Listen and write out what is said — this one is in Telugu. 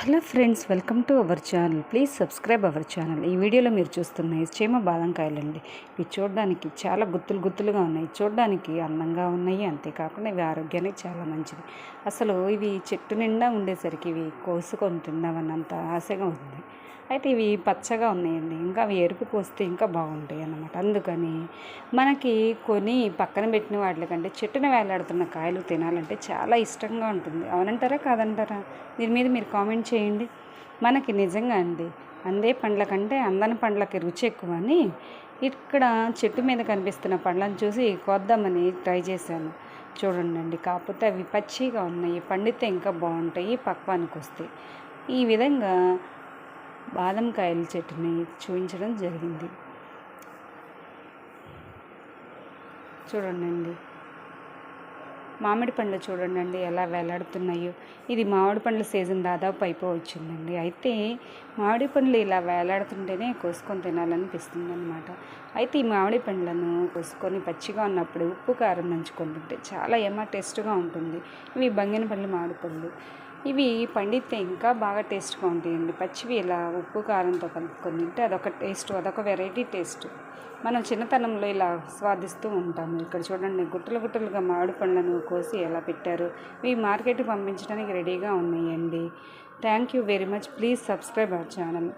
Hello friends welcome to our channel. Please subscribe our channel. ఈ వీడియోలో మీరు చూస్తున్న చీమ బాదంకాయలండి. ఇవి చూడడానికి చాలా గుత్తులు గుత్తులుగా ఉన్నాయి. చూడడానికి అందంగా ఉన్నాయి. అంతేకాకుండా ఇవి ఆరోగ్యానికి చాలా మంచిది అసలు ఇవి చెట్టు నిండా ఉండేసరికి ఇవి కోసుకొని తిందామన్నంత ఆశగా ఉంది. అయితే ఇవి పచ్చగా ఉన్నాయండి. ఇంకా అవి ఎరుపు పోస్తే ఇంకా బాగుంటాయి అన్నమాట. అందుకని మనకి కొని పక్కన పెట్టిన వాటికంటే చెట్టున వేలాడుతున్న కాయలు తినాలంటే చాలా ఇష్టంగా ఉంటుంది. అవునంటారా? కాదంటారా? దీని మీద మీరు కామెంట్ చేయండి. మనకి నిజంగా అండి అందే పండ్ల కంటే అందని పండ్లకి రుచి ఎక్కువ అని ఇక్కడ చెట్టు మీద కనిపిస్తున్న పండ్లను చూసి కొద్దామని ట్రై చేశాను. చూడండి అండి కాకపోతే అవి పచ్చిగా ఉన్నాయి. పండితే ఇంకా బాగుంటాయి పక్వానికి వస్తాయి ఈ విధంగా బాదం కాయల చెట్టుని చూపించడం జరిగింది. చూడండి మామిడి పండ్లు చూడండి ఎలా వేలాడుతున్నాయో. ఇది మామిడి పండ్ల సీజన్ దాదాపు అయిపోవచ్చిందండి. అయితే మామిడి పండ్లు ఇలా వేలాడుతుంటేనే కోసుకొని తినాలనిపిస్తుంది అనమాట అయితే ఈ మామిడి పండ్లను కోసుకొని పచ్చిగా ఉన్నప్పుడు ఉప్పు కారం నంచుకుంటుంటే చాలా ఏమా టేస్ట్గా ఉంటుంది. ఇవి బంగిన పండ్లు మామిడి పండ్లు ఇవి పండితే ఇంకా బాగా టేస్ట్గా ఉంటాయండి. పచ్చివి ఇలా ఉప్పు కారంతో కలుపుకొని తింటే అదొక టేస్ట్ అదొక వెరైటీ టేస్ట్. మనం చిన్నతనంలో ఇలా స్వాదిస్తూ ఉంటాము. ఇక్కడ చూడండి గుట్టలు గుట్టలుగా మామిడి పండ్లను కోసి ఎలా పెట్టారు. ఇవి మార్కెట్కి పంపించడానికి రెడీగా ఉన్నాయండి. Thank you very much. Please subscribe our channel.